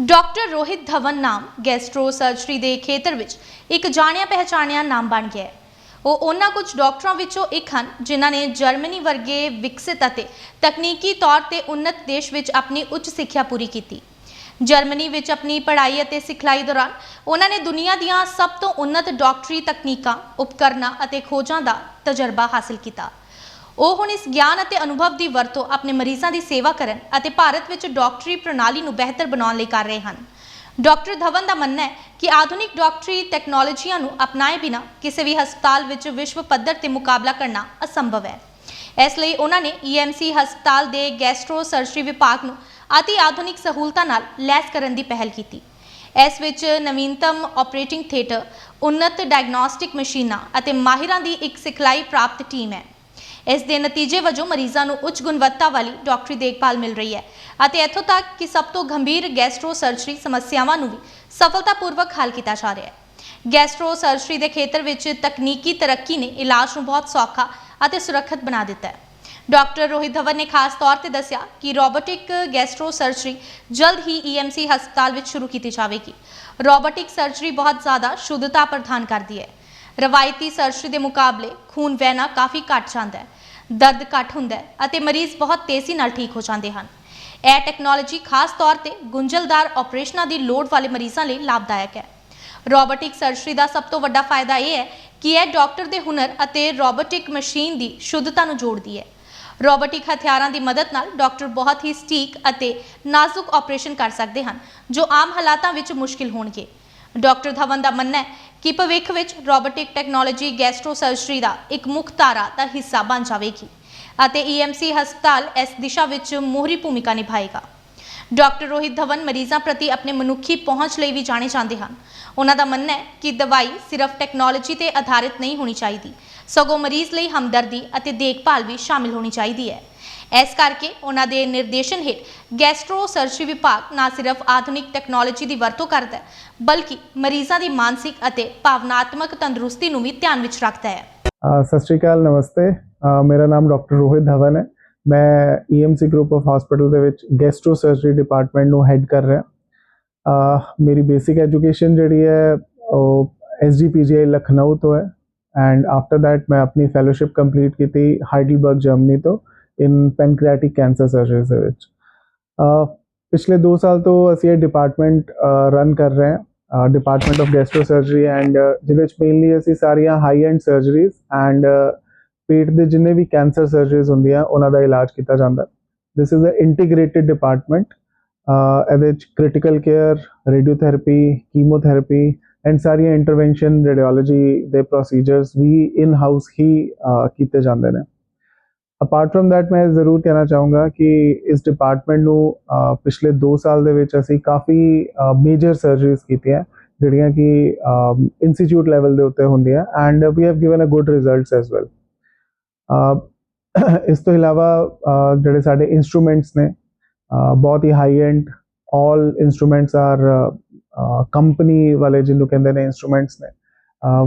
Doctor Rohit Dhawan ਨਾਮ gastro surgery ਦੇ ਖੇਤਰ ਵਿੱਚ ਇੱਕ ਜਾਣਿਆ ਪਹਿਚਾਣਿਆ ਨਾਮ ਬਣ ਗਿਆ ਹੈ। ਉਹ ਉਹਨਾਂ ਕੁਝ ਡਾਕਟਰਾਂ ਵਿੱਚੋਂ ਇੱਕ ਹਨ, ਜਿਨ੍ਹਾਂ ਨੇ ਜਰਮਨੀ ਵਰਗੇ ਵਿਕਸਿਤ ਅਤੇ ਤਕਨੀਕੀ ਤੌਰ ਤੇ ਉੱਨਤ ਦੇਸ਼ ਵਿੱਚ ਆਪਣੀ ਉੱਚ ਸਿੱਖਿਆ ਪੂਰੀ ਕੀਤੀ। ਜਰਮਨੀ ਵਿੱਚ ਆਪਣੀ ਪੜ੍ਹਾਈ ਅਤੇ ਸਿਖਲਾਈ ਦੌਰਾਨ ਉਹਨਾਂ ਨੇ ਦੁਨੀਆ ਦੀਆਂ ਸਭ ਤੋਂ ਉੱਨਤ ਡਾਕਟਰੀ ਤਕਨੀਕਾਂ, ਉਪਕਰਨਾਂ ਅਤੇ ਖੋਜਾਂ ਦਾ ਤਜਰਬਾ ਹਾਸਲ ਕੀਤਾ। ਉਹ ਹੁਣ ਇਸ ਗਿਆਨ ਅਤੇ ਅਨੁਭਵ ਦੀ ਵਰਤੋਂ ਆਪਣੇ ਮਰੀਜ਼ਾਂ ਦੀ ਸੇਵਾ ਕਰਨ ਅਤੇ ਭਾਰਤ ਵਿੱਚ ਡਾਕਟਰੀ ਪ੍ਰਣਾਲੀ ਨੂੰ ਬਿਹਤਰ ਬਣਾਉਣ ਲਈ ਕਰ ਰਹੇ ਹਨ। ਡਾਕਟਰ ਧਵਨ ਦਾ ਮੰਨਣਾ ਹੈ ਕਿ ਆਧੁਨਿਕ ਡਾਕਟਰੀ ਟੈਕਨੋਲੋਜੀਆਂ ਨੂੰ ਅਪਣਾਏ ਬਿਨਾਂ ਕਿਸੇ ਵੀ ਹਸਪਤਾਲ ਵਿੱਚ ਵਿਸ਼ਵ ਪੱਧਰ ਤੇ ਮੁਕਾਬਲਾ ਕਰਨਾ ਅਸੰਭਵ ਹੈ। ਇਸ ਲਈ ਉਹਨਾਂ ਨੇ EMC ਹਸਪਤਾਲ ਦੇ ਗੈਸਟ੍ਰੋ ਸਰਜਰੀ ਵਿਭਾਗ ਨੂੰ ਅਤੀ ਆਧੁਨਿਕ ਸਹੂਲਤਾਂ ਨਾਲ ਲੈਸ ਕਰਨ ਦੀ ਪਹਿਲ ਕੀਤੀ। ਇਸ ਵਿੱਚ ਨਵੀਨਤਮ ਆਪਰੇਟਿੰਗ ਥੀਏਟਰ ਉન્નਤ ਡਾਇਗਨੋਸਟਿਕ ਮਸ਼ੀਨਾਂ ਅਤੇ ਮਾਹਿਰਾਂ ਦੀ ਇੱਕ ਸਿਖਲਾਈ ਪ੍ਰਾਪਤ ਟੀਮ ਹੈ। ਇਸ ਦੇ ਨਤੀਜੇ ਵਜੋਂ ਮਰੀਜ਼ਾਂ ਨੂੰ ਉੱਚ ਗੁਣਵੱਤਾ ਵਾਲੀ ਡਾਕਟਰੀ ਦੇਖਭਾਲ ਮਿਲ ਰਹੀ ਹੈ। ਅਤੇ ਇੱਥੋਂ ਤੱਕ ਕਿ ਸਭ ਤੋਂ ਗੰਭੀਰ ਗੈਸਟ੍ਰੋ ਸਰਜਰੀ ਸਮੱਸਿਆਵਾਂ ਨੂੰ ਵੀ ਸਫਲਤਾਪੂਰਵਕ ਹੱਲ ਕੀਤਾ ਜਾ ਰਿਹਾ ਹੈ। ਗੈਸਟ੍ਰੋ ਸਰਜਰੀ ਦੇ ਖੇਤਰ ਵਿੱਚ ਤਕਨੀਕੀ ਤਰੱਕੀ ਨੇ ਇਲਾਜ ਨੂੰ ਬਹੁਤ ਸੌਖਾ ਅਤੇ ਸੁਰੱਖਿਅਤ ਬਣਾ ਦਿੱਤਾ ਹੈ। ਡਾਕਟਰ ਰੋਹਿਤ ਧਵਨ ਨੇ ਖਾਸ ਤੌਰ ਤੇ ਦੱਸਿਆ ਕਿ ਰੋਬੋਟਿਕ ਗੈਸਟ੍ਰੋ ਸਰਜਰੀ ਜਲਦ ਹੀ EMC ਹਸਪਤਾਲ ਵਿੱਚ ਸ਼ੁਰੂ ਕੀਤੀ ਜਾਵੇਗੀ। ਰੋਬੋਟਿਕ ਸਰਜਰੀ ਬਹੁਤ ਜ਼ਿਆਦਾ ਸ਼ੁੱਧਤਾ ਪ੍ਰਦਾਨ ਕਰਦੀ ਹੈ। ਰਵਾਇਤੀ ਸਰਜਰੀ ਦੇ ਮੁਕਾਬਲੇ ਖੂਨ ਵਹਿਣਾ ਕਾਫੀ ਘੱਟ ਜਾਂਦਾ ਹੈ, ਦਰਦ ਘੱਟ ਹੁੰਦਾ ਹੈ ਅਤੇ ਮਰੀਜ਼ ਬਹੁਤ ਤੇਜ਼ੀ ਨਾਲ ਠੀਕ ਹੋ ਜਾਂਦੇ ਹਨ। ਇਹ ਟੈਕਨੋਲੋਜੀ ਖਾਸ ਤੌਰ ਤੇ ਗੁੰਝਲਦਾਰ ਆਪਰੇਸ਼ਨਾਂ ਦੀ ਲੋੜ ਵਾਲੇ ਮਰੀਜ਼ਾਂ ਲਈ ਲਾਭਦਾਇਕ ਹੈ। ਰੋਬੋਟਿਕ ਸਰਜਰੀ ਦਾ ਸਭ ਤੋਂ ਵੱਡਾ ਫਾਇਦਾ ਇਹ ਹੈ ਕਿ ਇਹ ਡਾਕਟਰ ਦੇ ਹੁਨਰ ਅਤੇ ਰੋਬੋਟਿਕ ਮਸ਼ੀਨ ਦੀ ਸ਼ੁੱਧਤਾ ਨੂੰ ਜੋੜਦੀ ਹੈ। ਰੋਬੋਟਿਕ ਹਥਿਆਰਾਂ ਦੀ ਮਦਦ ਨਾਲ ਡਾਕਟਰ ਬਹੁਤ ਹੀ ਸਟੀਕ ਅਤੇ ਨਾਜ਼ੁਕ ਆਪਰੇਸ਼ਨ ਕਰ ਸਕਦੇ ਹਨ, ਜੋ ਆਮ ਹਾਲਾਤਾਂ ਵਿੱਚ ਮੁਸ਼ਕਿਲ ਹੋਣਗੇ। ਡਾਕਟਰ ਧਵਨ ਦਾ ਮੰਨਣਾ ਹੈ ਕਿ ਭਵਿੱਖ ਵਿੱਚ ਰੋਬੋਟਿਕ ਟੈਕਨੋਲੋਜੀ ਗੈਸਟ੍ਰੋ ਸਰਜਰੀ ਦਾ ਇੱਕ ਮੁੱਖ ਧਾਰਾ ਦਾ ਹਿੱਸਾ ਬਣ ਜਾਵੇਗੀ ਅਤੇ EMC ਹਸਪਤਾਲ ਇਸ ਦਿਸ਼ਾ ਵਿੱਚ ਮੋਹਰੀ ਭੂਮਿਕਾ ਨਿਭਾਏਗਾ। ਡਾਕਟਰ ਰੋਹਿਤ ਧਵਨ ਮਰੀਜ਼ਾਂ ਪ੍ਰਤੀ ਆਪਣੇ ਮਨੁੱਖੀ ਪਹੁੰਚ ਲਈ ਵੀ ਜਾਣੇ ਜਾਂਦੇ ਹਨ। ਉਹਨਾਂ ਦਾ ਮੰਨਣਾ ਹੈ ਕਿ ਦਵਾਈ ਸਿਰਫ ਟੈਕਨੋਲੋਜੀ ਤੇ ਆਧਾਰਿਤ ਨਹੀਂ ਹੋਣੀ ਚਾਹੀਦੀ ਸਗੋਂ ਮਰੀਜ਼ ਲਈ ਹਮਦਰਦੀ ਅਤੇ ਦੇਖਭਾਲ ਵੀ ਸ਼ਾਮਿਲ ਹੋਣੀ ਚਾਹੀਦੀ ਹੈ। ਇਸ ਕਰਕੇ ਉਹਨਾਂ ਦੇ ਨਿਰਦੇਸ਼ਨ ਹੇਠ ਗੈਸਟ੍ਰੋ ਸਰਜਰੀ ਵਿਭਾਗ ਨਾ ਸਿਰਫ ਆਧੁਨਿਕ ਟੈਕਨੋਲੋਜੀ ਦੀ ਵਰਤੋਂ ਕਰਦਾ ਹੈ, ਬਲਕਿ ਮਰੀਜ਼ਾਂ ਦੀ ਮਾਨਸਿਕ ਅਤੇ ਭਾਵਨਾਤਮਕ ਤੰਦਰੁਸਤੀ ਨੂੰ ਵੀ ਧਿਆਨ ਵਿੱਚ ਰੱਖਦਾ ਹੈ। ਸਤਿ ਸ਼੍ਰੀ ਅਕਾਲ, ਨਮਸਤੇ। ਮੇਰਾ ਨਾਮ ਡਾਕਟਰ ਰੋਹਿਤ ਧਵਨ ਹੈ। ਮੈਂ EMC ਗਰੁੱਪ ਆਫ ਹਸਪੀਟਲ ਦੇ ਵਿੱਚ ਗੈਸਟ੍ਰੋ ਸਰਜਰੀ ਡਿਪਾਰਟਮੈਂਟ ਨੂੰ ਹੈੱਡ ਕਰ ਰਿਹਾ। ਮੇਰੀ ਬੇਸਿਕ ਐਜੂਕੇਸ਼ਨ ਜਿਹੜੀ ਹੈ, ਉਹ SGPGI ਲਖਨਊ ਤੋਂ ਹੈ। ਐਂਡ ਆਫਟਰ ਥੈਟ ਮੈਂ ਆਪਣੀ ਫੈਲੋਸ਼ਿਪ ਕੰਪਲੀਟ ਕੀਤੀ ਹਾਈਡਲਬਰਗ ਜਰਮਨੀ ਤੋਂ ਇਨ ਪੈਨਕ੍ਰੀਆਟਿਕ ਕੈਂਸਰ ਸਰਜਰੀ ਦੇ ਵਿੱਚ ਪਿਛਲੇ 2 ਸਾਲ ਤੋਂ ਅਸੀਂ ਇਹ ਡਿਪਾਰਟਮੈਂਟ ਰਨ ਕਰ ਰਹੇ ਹਾਂ department of gastro surgery and ਜਿਹਦੇ ਵਿੱਚ ਮੇਨਲੀ ਅਸੀਂ ਸਾਰੀਆਂ ਹਾਈ ਐਂਡ ਸਰਜਰੀਜ਼ ਐਂਡ ਪੇਟ ਦੇ ਜਿੰਨੇ ਵੀ ਕੈਂਸਰ ਸਰਜਰੀਜ਼ ਹੁੰਦੀਆਂ ਉਹਨਾਂ ਦਾ ਇਲਾਜ ਕੀਤਾ ਜਾਂਦਾ this is a integrated department ਇਹਦੇ ਵਿੱਚ critical care radiotherapy chemotherapy and ਸਾਰੀਆਂ ਇੰਟਰਵੈਂਸ਼ਨ ਰੇਡੀਓਲੋਜੀ ਦੇ ਪ੍ਰੋਸੀਜਰਸ ਵੀ ਇਨ ਹਾਊਸ ਹੀ ਕੀਤੇ ਜਾਂਦੇ ਨੇ। ਅਪਾਰਟ ਫਰਮ ਥੈਟ ਮੈਂ ਜ਼ਰੂਰ ਕਹਿਣਾ ਚਾਹੂੰਗਾ ਕਿ ਇਸ ਡਿਪਾਰਟਮੈਂਟ ਨੂੰ ਪਿਛਲੇ 2 ਸਾਲ ਦੇ ਵਿੱਚ ਅਸੀਂ ਕਾਫੀ ਮੇਜਰ ਸਰਜਰੀਜ਼ ਕੀਤੀਆਂ, ਜਿਹੜੀਆਂ ਕਿ ਇੰਸਟੀਚਿਊਟ ਲੈਵਲ ਦੇ ਉੱਤੇ ਹੁੰਦੀਆਂ and we have given a good results as well ਇਸ ਤੋਂ ਇਲਾਵਾ ਜਿਹੜੇ ਸਾਡੇ ਇਨਸਟਰੂਮੈਂਟਸ ਨੇ ਬਹੁਤ ਹੀ high end all instruments are company ਵਾਲੇ ਜਿਹਨੂੰ ਕਹਿੰਦੇ ਨੇ ਇਨਸਟਰੂਮੈਂਟਸ ਨੇ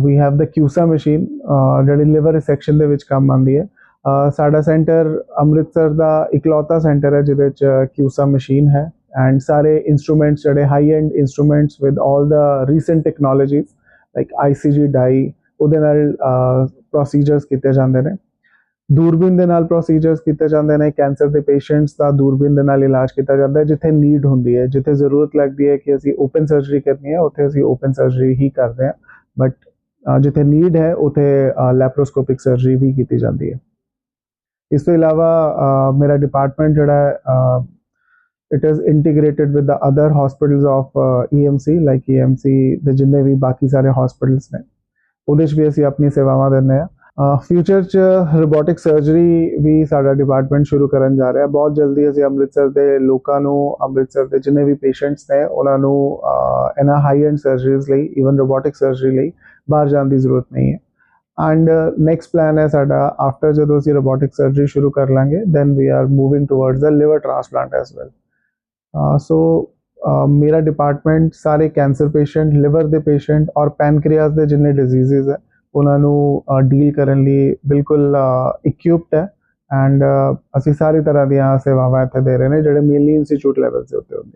we have the CUSA machine ਜਿਹੜੀ ਲਿਵਰ ਰਿਸੈਕਸ਼ਨ ਦੇ ਵਿੱਚ ਕੰਮ ਆਉਂਦੀ ਹੈ। ਸਾਡਾ ਸੈਂਟਰ ਅੰਮ੍ਰਿਤਸਰ ਦਾ ਇਕਲੌਤਾ ਸੈਂਟਰ ਹੈ, ਜਿਹਦੇ ਵਿੱਚ ਕਿਊਸਾ ਮਸ਼ੀਨ ਹੈ। ਐਂਡ ਸਾਰੇ ਇਨਸਟਰੂਮੈਂਟਸ ਜਿਹੜੇ high end instruments with 올 the recent technologies like ICG dye ਉਹਦੇ ਨਾਲ ਪ੍ਰੋਸੀਜਰਸ ਕੀਤੇ ਜਾਂਦੇ ਨੇ। ਦੂਰਬੀਨ ਦੇ ਨਾਲ ਪ੍ਰੋਸੀਜਰਸ ਕੀਤੇ ਜਾਂਦੇ ਨੇ ਕੈਂਸਰ ਦੇ ਪੇਸ਼ੈਂਟਸ ਦਾ ਦੂਰਬੀਨ ਦੇ ਨਾਲ ਇਲਾਜ ਕੀਤਾ ਜਾਂਦਾ ਹੈ ਜਿੱਥੇ ਨੀਡ ਹੁੰਦੀ ਹੈ ਜਿੱਥੇ ਜ਼ਰੂਰਤ ਲੱਗਦੀ ਹੈ ਕਿ ਅਸੀਂ ਓਪਨ ਸਰਜਰੀ ਕਰਨੀ ਹੈ ਉੱਥੇ ਅਸੀਂ ਓਪਨ ਸਰਜਰੀ ਹੀ ਕਰਦੇ ਹਾਂ ਬਟ ਜਿੱਥੇ ਨੀਡ ਹੈ ਉੱਥੇ ਲੈਪਰੋਸਕੋਪਿਕ ਸਰਜਰੀ ਵੀ ਕੀਤੀ ਜਾਂਦੀ ਹੈ ਇਸ ਤੋਂ ਇਲਾਵਾ ਅਹ, ਮੇਰਾ ਡਿਪਾਰਟਮੈਂਟ ਜਿਹੜਾ ਹੈ it is integrated with the other hospitals of EMC like EMC ਦੇ ਜਿੰਨੇ ਵੀ ਬਾਕੀ ਸਾਰੇ ਹਸਪੀਟਲਸ ਨੇ ਉਹਦੇ 'ਚ ਵੀ ਅਸੀਂ ਆਪਣੀ ਸੇਵਾਵਾਂ ਦਿੰਦੇ ਆ ਫਿਊਚਰ 'ਚ ਰੋਬੋਟਿਕ ਸਰਜਰੀ ਵੀ ਸਾਡਾ ਡਿਪਾਰਟਮੈਂਟ ਸ਼ੁਰੂ ਕਰਨ ਜਾ ਰਿਹਾ। ਬਹੁਤ ਜਲਦੀ ਅਸੀਂ ਅੰਮ੍ਰਿਤਸਰ ਦੇ ਲੋਕਾਂ ਨੂੰ, ਅੰਮ੍ਰਿਤਸਰ ਦੇ ਜਿੰਨੇ ਵੀ ਪੇਸ਼ੈਂਟਸ ਨੇ, ਉਹਨਾਂ ਨੂੰ ਇਹਨਾਂ ਹਾਈ ਐਂਡ ਸਰਜਰੀਜ਼ ਲਈ ਇਵਨ ਰੋਬੋਟਿਕ ਸਰਜਰੀ ਲਈ ਬਾਹਰ ਜਾਣ ਦੀ ਜ਼ਰੂਰਤ ਨਹੀਂ ਹੈ। ਐਂਡ ਨੈਕਸਟ ਪਲਾਨ ਹੈ ਸਾਡਾ ਆਫਟਰ ਜਦੋਂ ਅਸੀਂ ਰੋਬੋਟਿਕ ਸਰਜਰੀ ਸ਼ੁਰੂ ਕਰ ਲਾਂਗੇ then we are moving towards the liver transplant as well so ਮੇਰਾ ਡਿਪਾਰਟਮੈਂਟ ਸਾਰੇ ਕੈਂਸਰ ਪੇਸ਼ੈਂਟ ਲਿਵਰ ਦੇ ਪੇਸ਼ੈਂਟ ਔਰ ਪੈਨਕ੍ਰੀਆਸ ਦੇ ਜਿੰਨੇ ਡਿਜ਼ੀਜ਼ਸ ਹੈ ਉਹਨਾਂ ਨੂੰ ਡੀਲ ਕਰਨ ਲਈ ਬਿਲਕੁਲ ਇਕਵਿਪਡ ਹੈ ਐਂਡ ਅਸੀਂ ਸਾਰੀ ਤਰ੍ਹਾਂ ਦੀਆਂ ਸੇਵਾਵਾਂ ਇੱਥੇ ਦੇ ਰਹੇ ਨੇ ਜਿਹੜੇ ਮੇਨਲੀ ਇੰਸਟੀਚਿਊਟ ਲੈਵਲ ਦੇ ਉੱਤੇ ਹੁੰਦੇ